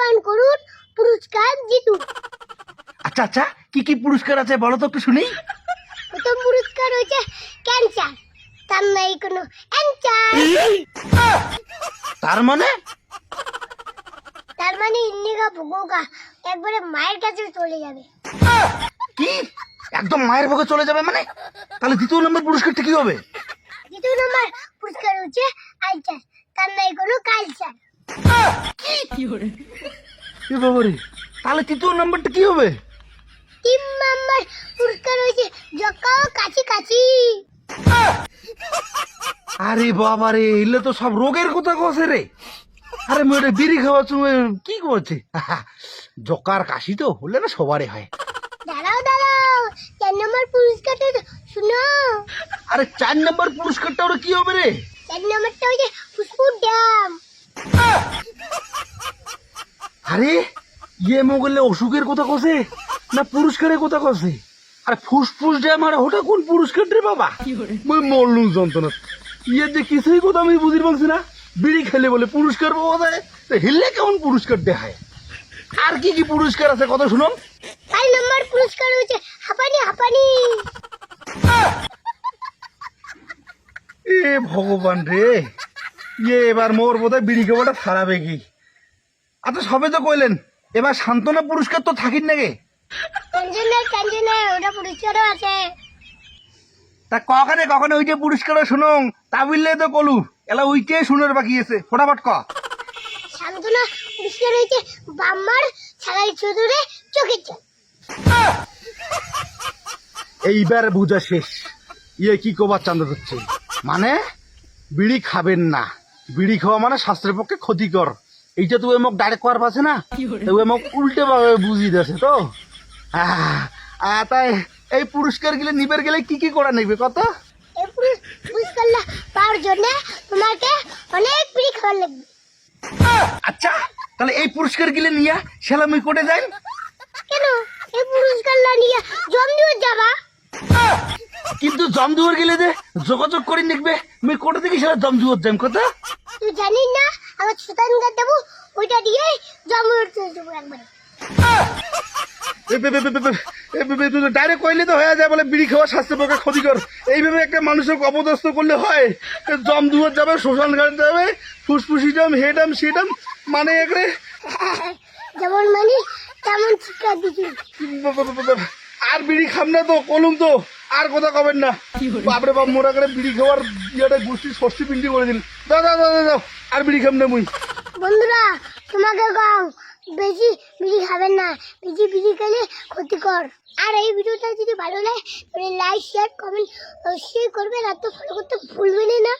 পান করুন পুরস্কার জিতুন আচ্ছা আচ্ছা কি কি পুরস্কার আছে বলো তো একটু শুনি। প্রথম পুরস্কার হয়েছে ক্যান্সার। তার নাই কোনো অ্যান্সার। তার মানে? তার মানে ইন্নিকা ভোগা একবারে মায়ের কাছে চলে যাবে। কি? একদম মায়ের ভোগে চলে যাবে মানে? তাহলে দ্বিতীয় নম্বর পুরস্কারটা কি হবে? দ্বিতীয় নম্বর পুরস্কার হচ্ছে আইচার তার নাই কোনো কালচার। এ বাবারে তাহলে তৃতীয় নম্বরটা কি হবে? তিন নম্বর পুরস্কার হয়েছে জকাও কাছি কাছি। আরে বাবারে এলে তো সব রোগের কথা কছে রে? আরে মেয়েটা বিড়ি খাওয়ার সময় কি করছে? জকার কাশি তো হলে না সবারই হয়। দাঁড়াও দাঁড়াও চার নম্বর পুরস্কারটা শুনো। আরে চার নম্বর পুরস্কারটা ওরা কি হবে রে? চার নম্বরটা হচ্ছে ফুসফুস ড্যাম। আরে ইয়ে মোগলে অসুখের কথা কছে না পুরস্কারের কথা কছে আরে ফুসফুস ড্যাম আর ওটা কোন পুরস্কার রে বাবা? মই মরলুম যন্ত্রণা। ইয়ে যে কিছুই কথা আমি বুঝির পারছি না। বিড়ি খেলে বলে পুরস্কার পাওয়া যায়। তো হিললে কেমন পুরস্কার দেখায়? আর কি কি পুরস্কার আছে কথা শুনো চার নম্বর পুরস্কার হচ্ছে হাঁপানি হাঁপানি। এ ভগবান রে। ইয়ে এবার মোর বোধহয় বিড়ি খাওয়াটা খারাপ কি আচ্ছা সবে তো কইলেন এবার সান্ত্বনা পুরস্কার তো থাকিন নাকি? ওটা পুরস্কারও আছে। তা কখনে কখনো ওইটা পুরস্কার শুনুন তা বললে তো কলু এলা ওইটে শুনের বাকি আছে ফটাফট ক। সান্ত্বনা পুরস্কার হয়েছে বাম্মার ছাড়াই চৌধুরী চোখের জল। এইবার বুঝা শেষ ইয়ে কি কবার চান্দ হচ্ছে? মানে বিড়ি খাবেন না বিড়ি খাওয়া মানে স্বাস্থ্যের পক্ষে ক্ষতিকর। এইটা তো মোক ডাইরেক্ট করার পাচ্ছে না? তো মোক উল্টে ভাবে বুঝিয়ে দিয়েছে তো তাই এই পুরস্কার গেলে নিবের গেলে কি কি করা নেবে কত? পুরস্কারটা পাওয়ার জন্য তোমাকে অনেক পিড়ি খাওয়ার লাগবে। আচ্ছা তাহলে এই পুরস্কার গেলে নিয়ে সেলামি কোটে যাই কেন? এই পুরস্কারটা নিয়ে জমজুর যাবা। কিন্তু জমদুয়ার গেলে যে যোগাযোগ করে নিকবে আমি কোটা থেকে সেটা জমদুয়ার যাই কথা তুই জানিস না আমার সুতান গাছ দেবো ওইটা দিয়ে চলে যাব একবারে ডাইরেক্ট তো হয়ে যায় বলে বিড়ি পক্ষে ক্ষতিকর এইভাবে একটা মানুষের করলে হয় জম যাবে ঘাট যাবে মানে মানে আর বিড়ি খাম না তো কলুম তো আর কথা কবেন না বাপরে বাপ মোরা করে বিড়ি খাওয়ার গোষ্ঠী ষষ্ঠী পিন্ডি করে দিন দাও দাও, দাও আর বিড়ি খাম না মুই। বন্ধুরা, তোমাকে গাও বেশি বিড়ি খাবেন না, বেশি বিড়ি খেলে ক্ষতিকর। আর এই ভিডিওটা যদি ভালো লাগে, তাহলে লাইক শেয়ার কমেন্ট অবশ্যই করবেন আর তো ফলো করতে ভুলবেন না।